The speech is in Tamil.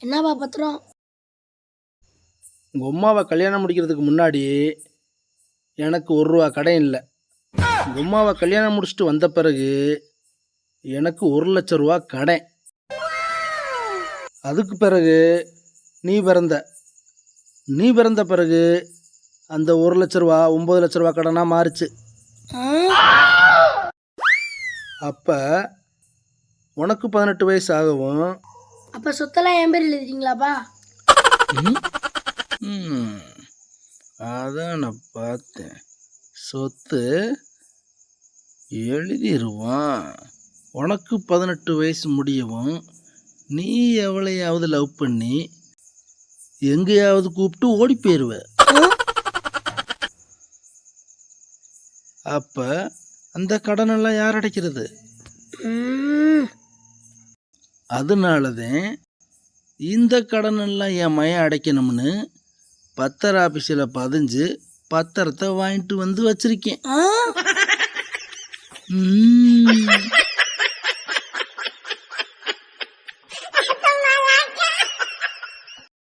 என்னப்பா பத்திரம்? உங்கள் அம்மாவை கல்யாணம் முடிக்கிறதுக்கு முன்னாடி எனக்கு ஒரு ரூபா கடன் இல்லை. உங்கள் அம்மாவை கல்யாணம் முடிச்சுட்டு வந்த பிறகு எனக்கு ஒரு லட்ச ரூபா கடன். அதுக்கு பிறகு நீ பிறந்த. நீ பிறந்த பிறகு அந்த ஒரு லட்ச ரூபா ஒம்பது லட்ச ரூபா கடனாக மாறுச்சு. அப்போ உனக்கு பதினெட்டு வயசு ஆகவும் அப்போ சொத்தெல்லாம் என் பேர் எழுதிட்டீங்களாப்பா? அதான் நான் பார்த்தேன். சொத்து எழுதிருவான். உனக்கு பதினெட்டு வயசு முடியவும் நீ எவளையாவது லவ் பண்ணி எங்கேயாவது கூப்பிட்டு ஓடி போயிடுவ அப்ப அந்த கடனெல்லாம் யார் அடைக்கிறது? ம், அதனாலதான் இந்த கடனெல்லாம் என் மயம் அடைக்கணும்னு பத்தர் ஆஃபீஸில் பதிஞ்சு பத்திரத்தை வாங்கிட்டு வந்து வச்சிருக்கேன்.